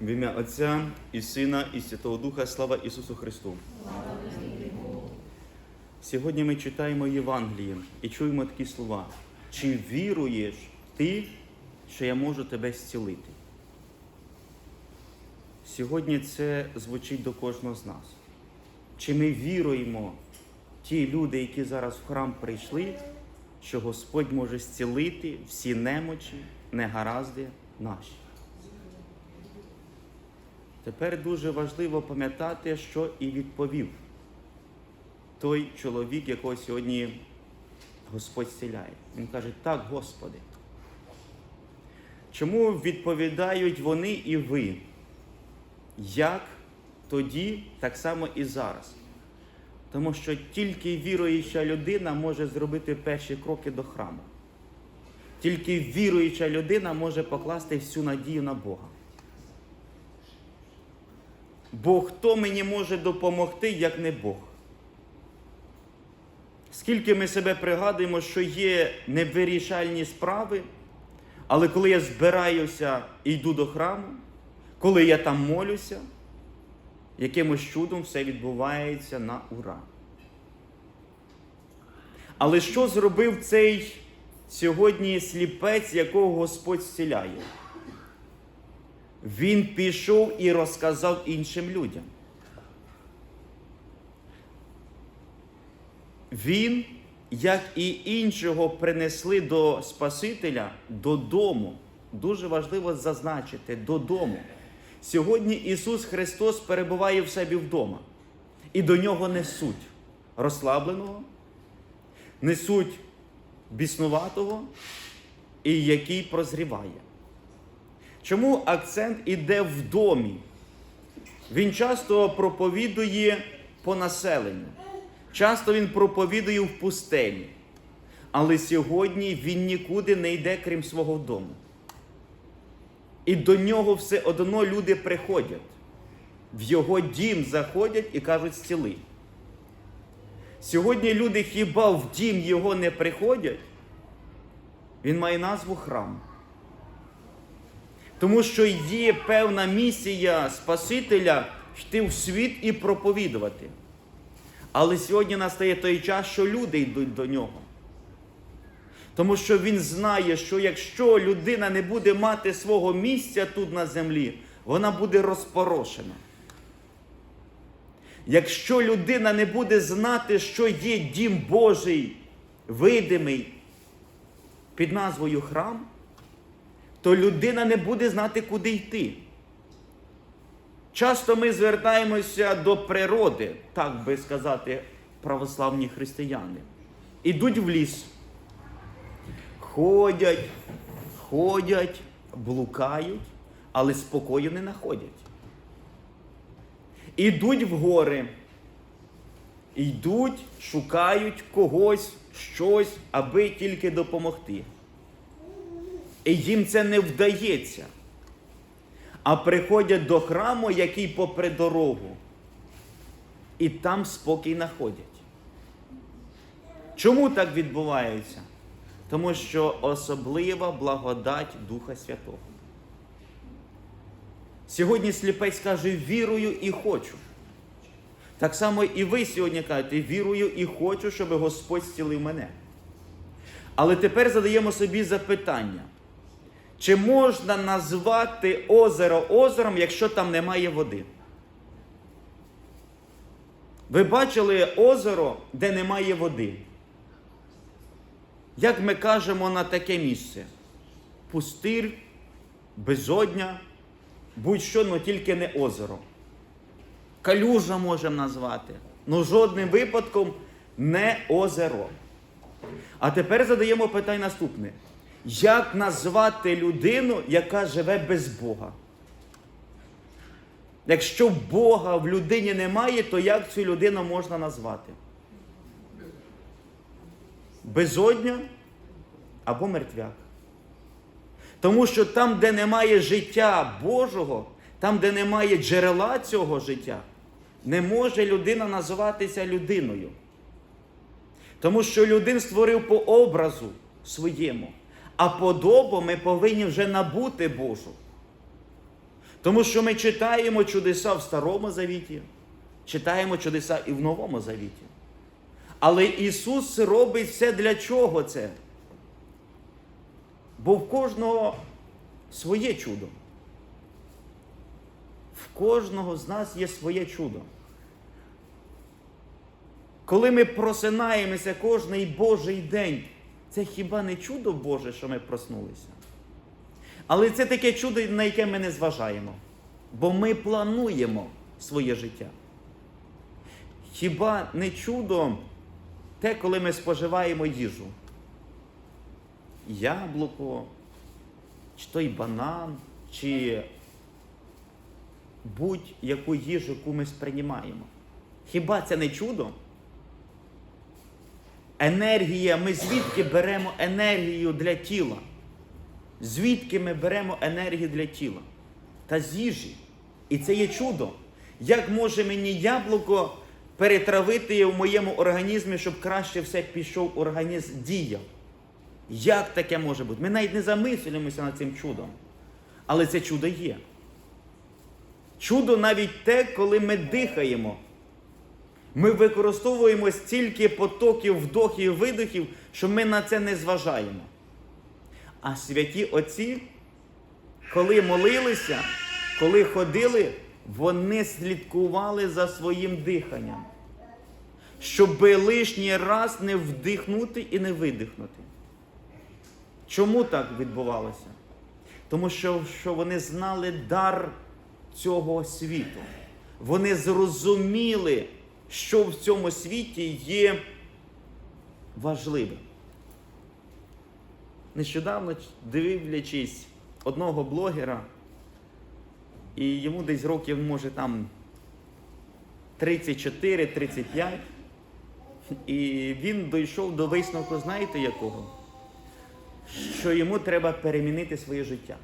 В ім'я Отця і Сина, і Святого Духа, слава Ісусу Христу. Сьогодні ми читаємо Євангеліє і чуємо такі слова. Чи віруєш ти, що я можу тебе зцілити? Сьогодні це звучить до кожного з нас. Чи ми віруємо ті люди, які зараз в храм прийшли, що Господь може зцілити всі немочі, негаразди наші? Тепер дуже важливо пам'ятати, що і відповів той чоловік, якого сьогодні Господь зціляє. Він каже, так, Господи. Чому відповідають вони і ви? Як тоді, так само і зараз. Тому що тільки віруюча людина може зробити перші кроки до храму. Тільки віруюча людина може покласти всю надію на Бога. Бо хто мені може допомогти, як не Бог? Скільки ми себе пригадуємо, що є невирішальні справи, але коли я збираюся і йду до храму, коли я там молюся, якимось чудом все відбувається на ура. Але що зробив цей сьогодні сліпець, якого Господь зціляє? Він пішов і розказав іншим людям. Він, як і іншого, принесли до Спасителя додому. Дуже важливо зазначити додому. Сьогодні Ісус Христос перебуває в себе вдома, і до нього несуть розслабленого, несуть біснуватого і який прозріває. Чому акцент іде в домі? Він часто проповідує по населенню, часто він проповідує в пустелі. Але сьогодні він нікуди не йде, крім свого дому. І до нього все одно люди приходять. В його дім заходять і кажуть зціли. Сьогодні люди хіба в дім його не приходять? Він має назву храм. Тому що є певна місія Спасителя йти в світ і проповідувати. Але сьогодні настає той час, що люди йдуть до нього. Тому що він знає, що якщо людина не буде мати свого місця тут на землі, вона буде розпорошена. Якщо людина не буде знати, що є дім Божий, видимий під назвою храм, то людина не буде знати, куди йти. Часто ми звертаємося до природи, так би сказати, православні християни. Ідуть в ліс, ходять, ходять, блукають, але спокою не знаходять. Ідуть в гори, йдуть, шукають когось, щось, аби тільки допомогти. І їм це не вдається. А приходять до храму, який попри дорогу, і там спокій знаходять. Чому так відбувається? Тому що особлива благодать Духа Святого. Сьогодні сліпець каже, вірую і хочу. Так само і ви сьогодні кажете, вірую і хочу, щоб Господь зцілив мене. Але тепер задаємо собі запитання. Чи можна назвати озеро озером, якщо там немає води? Ви бачили озеро, де немає води? Як ми кажемо на таке місце? Пустир, безодня, будь-що, але тільки не озеро. Калюжа можемо назвати. Ну жодним випадком не озеро. А тепер задаємо питання наступне. Як назвати людину, яка живе без Бога? Якщо Бога в людині немає, то як цю людину можна назвати? Безодня або мертвяк. Тому що там, де немає життя Божого, там, де немає джерела цього життя, не може людина називатися людиною. Тому що людин створив по образу своєму, а подобу ми повинні вже набути Божу. Тому що ми читаємо чудеса в Старому Завіті, читаємо чудеса і в Новому Завіті. Але Ісус робить все для чого це? Бо в кожного своє чудо. В кожного з нас є своє чудо. Коли ми просинаємося кожний Божий день, це хіба не чудо Боже, що ми проснулися? Але це таке чудо, на яке ми не зважаємо. Бо ми плануємо своє життя. Хіба не чудо те, коли ми споживаємо їжу? Яблуко, чи той банан, чи будь-яку їжу, яку ми сприймаємо. Хіба це не чудо? Енергія, ми звідки беремо енергію для тіла? Звідки ми беремо енергію для тіла? Та з їжі. І це є чудо. Як може мені яблуко перетравити в моєму організмі, щоб краще все пішов організм діяв? Як таке може бути? Ми навіть не замислюємося над цим чудом. Але це чудо є. Чудо навіть те, коли ми дихаємо. Ми використовуємо стільки потоків вдохів і видохів, що ми на це не зважаємо. А святі отці, коли молилися, коли ходили, вони слідкували за своїм диханням, щоб лишній раз не вдихнути і не видихнути. Чому так відбувалося? Тому що, що вони знали дар цього світу. Вони зрозуміли, що в цьому світі є важливим. Нещодавно дивлячись одного блогера, і йому десь років, може, там 34-35, і він дійшов до висновку, знаєте якого? Що йому треба перемінити своє життя.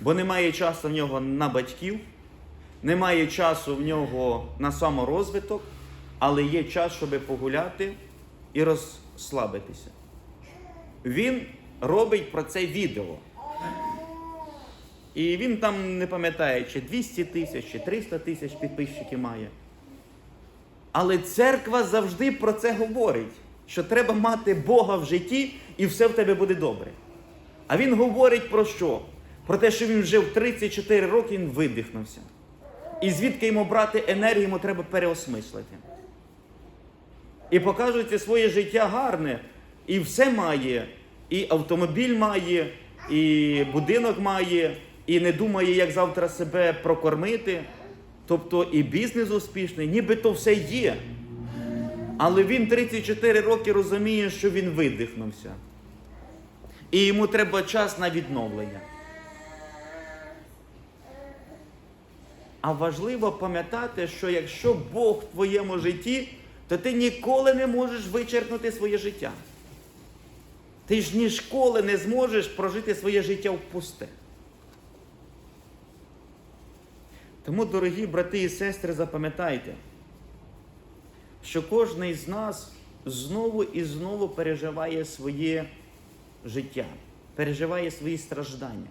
Бо немає часу в нього на батьків, немає часу в нього на саморозвиток, але є час, щоб погуляти і розслабитися. Він робить про це відео. І він там не пам'ятає, чи 200 тисяч, чи 300 тисяч підписчиків має. Але церква завжди про це говорить, що треба мати Бога в житті і все в тебе буде добре. А він говорить про що? Про те, що він вже в 34 роки він видихнувся. І звідки йому брати енергію, йому треба переосмислити. І показується своє життя гарне, і все має, і автомобіль має, і будинок має, і не думає, як завтра себе прокормити. Тобто і бізнес успішний, ніби то все є. Але він 34 роки розуміє, що він видихнувся. І йому треба час на відновлення. А важливо пам'ятати, що якщо Бог в твоєму житті, то ти ніколи не можеш вичерпнути своє життя. Ти ж ніколи не зможеш прожити своє життя в пусте. Тому, дорогі брати і сестри, запам'ятайте, що кожен з нас знову і знову переживає своє життя, переживає свої страждання.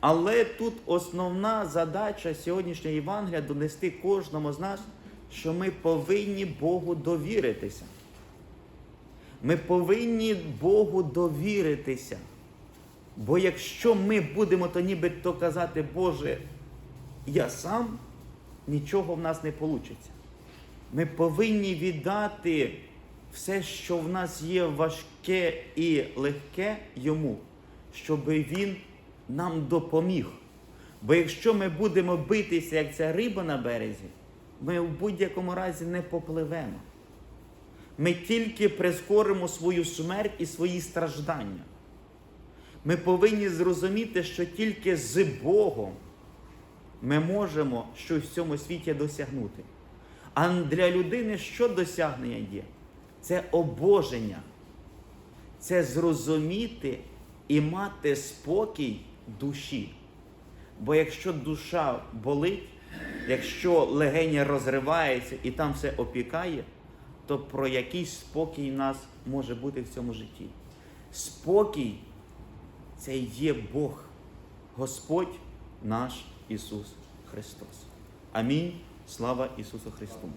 Але тут основна задача сьогоднішнього Євангелія донести кожному з нас, що ми повинні Богу довіритися. Ми повинні Богу довіритися. Бо якщо ми будемо то нібито казати, Боже, я сам, нічого в нас не вийде. Ми повинні віддати все, що в нас є важке і легке йому, щоб він нам допоміг. Бо якщо ми будемо битися, як ця риба на березі, ми в будь-якому разі не попливемо. Ми тільки прискоримо свою смерть і свої страждання. Ми повинні зрозуміти, що тільки з Богом ми можемо щось в цьому світі досягнути. А для людини що досягнення є? Це обоження, це зрозуміти і мати спокій душі. Бо якщо душа болить, якщо легеня розривається і там все опікає, то про якийсь спокій нас може бути в цьому житті. Спокій це є Бог, Господь, наш Ісус Христос. Амінь. Слава Ісусу Христу!